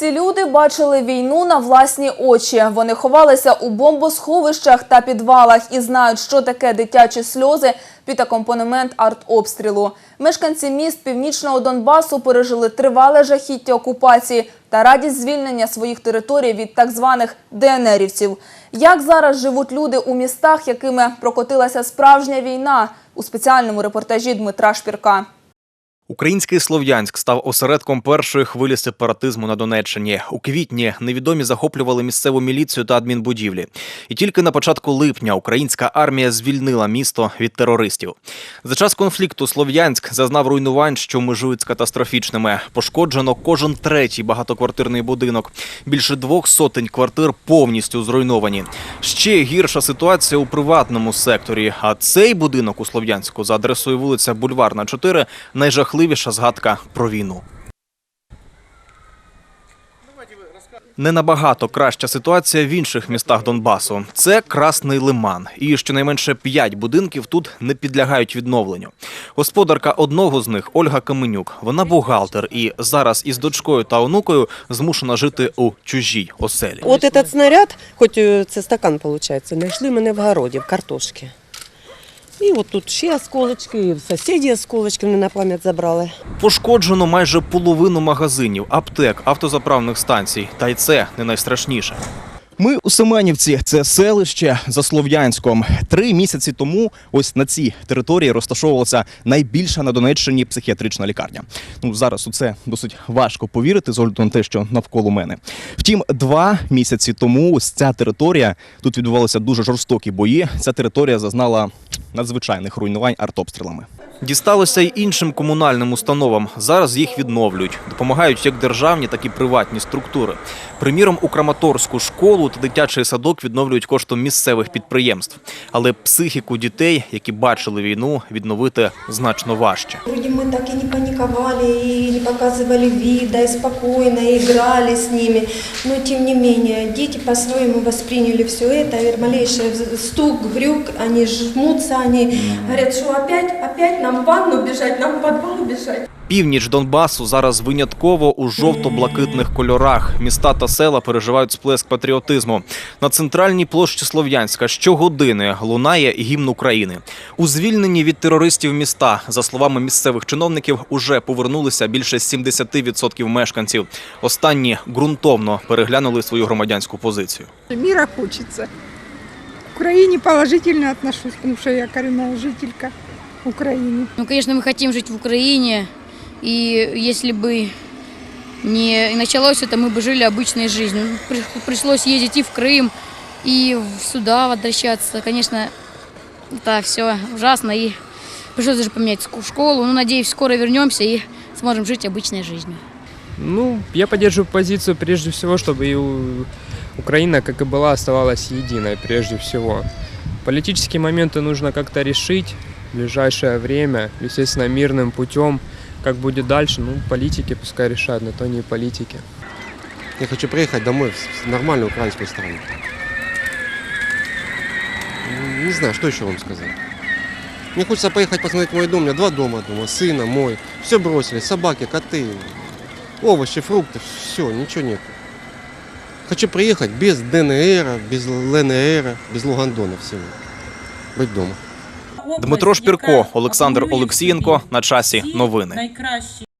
Ці люди бачили війну на власні очі. Вони ховалися у бомбосховищах та підвалах і знають, що таке дитячі сльози під акомпанемент артобстрілу. Мешканці міст північного Донбасу пережили тривале жахіття окупації та радість звільнення своїх територій від так званих ДНРівців. Як зараз живуть люди у містах, якими прокотилася справжня війна? У спеціальному репортажі Дмитра Шпірка. Український Слов'янськ став осередком першої хвилі сепаратизму на Донеччині. У квітні невідомі захоплювали місцеву міліцію та адмінбудівлі. І тільки на початку липня українська армія звільнила місто від терористів. За час конфлікту Слов'янськ зазнав руйнувань, що межують з катастрофічними. Пошкоджено кожен третій багатоквартирний будинок. Більше двох сотень квартир повністю зруйновані. Ще гірша ситуація у приватному секторі. А цей будинок у Слов'янську за адресою вулиця Бульварна 4 найжахливіша згадка про війну. Не набагато краща ситуація в інших містах Донбасу. Це Красний Лиман. І щонайменше п'ять будинків тут не підлягають відновленню. Господарка одного з них Ольга Каменюк. Вона бухгалтер і зараз із дочкою та онукою змушена жити у чужій оселі. От этот снаряд, хоч е, це стакан виходить, знайшли мене в городі, в картошці. І от тут ще осколочки, і в сусіді осколочки мене на пам'ять забрали. Пошкоджено майже половину магазинів, аптек, автозаправних станцій. Та й це не найстрашніше. Ми у Семенівці, це селище за Слов'янськом. Три місяці тому ось на цій території розташовувалася найбільша на Донеччині психіатрична лікарня. Ну зараз у це досить важко повірити з огляду на те, що навколо мене. Втім, два місяці тому ось ця територія тут відбувалися дуже жорстокі бої. Ця територія зазнала надзвичайних руйнувань артобстрілами. Дісталося й іншим комунальним установам. Зараз їх відновлюють. Допомагають як державні, так і приватні структури. Приміром, у Краматорську школу та дитячий садок відновлюють коштом місцевих підприємств. Але психіку дітей, які бачили війну, відновити значно важче. Вроде мы так и не паниковали, и не показывали вида, и спокойно играли с ними. Но тем не менее, дети по-своему восприняли все это. И малейший вз- стук, грюк, они жмутся, они говорят, что опять, опять нам в ванну бежать, нам в подвал бежать. Північ Донбасу зараз винятково у жовто-блакитних кольорах. Міста та села переживають сплеск патріотизму. На центральній площі Слов'янська щогодини лунає гімн України. У звільнені від терористів міста, за словами місцевих чиновників, уже повернулися більше 70% мешканців. Останні ґрунтовно переглянули свою громадянську позицію. Мира хочется. Украине положительно отношусь, потому что я коренная жителька Украины. Ну, конечно, мы хотим жить в Украине, и если бы не началось это, мы бы жили обычной жизнью. При- Пришлось ездить и в Крым, и в сюда возвращаться. Конечно, это все ужасно, и пришлось даже поменять школу. Ну, надеюсь, скоро вернемся и сможем жить обычной жизнью. Ну, я поддерживаю позицию прежде всего, чтобы и Украина, как и была, оставалась единой прежде всего. Политические моменты нужно как-то решить в ближайшее время, естественно, мирным путем. Как будет дальше, ну, политики пускай решают, на то не политики. Я хочу приехать домой в нормальную украинскую страну. Ну, Не знаю, что еще вам сказать. Мне хочется поехать посмотреть мой дом. У меня два дома дома, сына, мой. Все бросили, собаки, коты, овощи, фрукты, все, ничего нет. Хочу приехать без ДНР, без ЛНР, без Лугандона всего. Быть дома. Дмитро Шпірко, Олександр Олексієнко. На часі новини.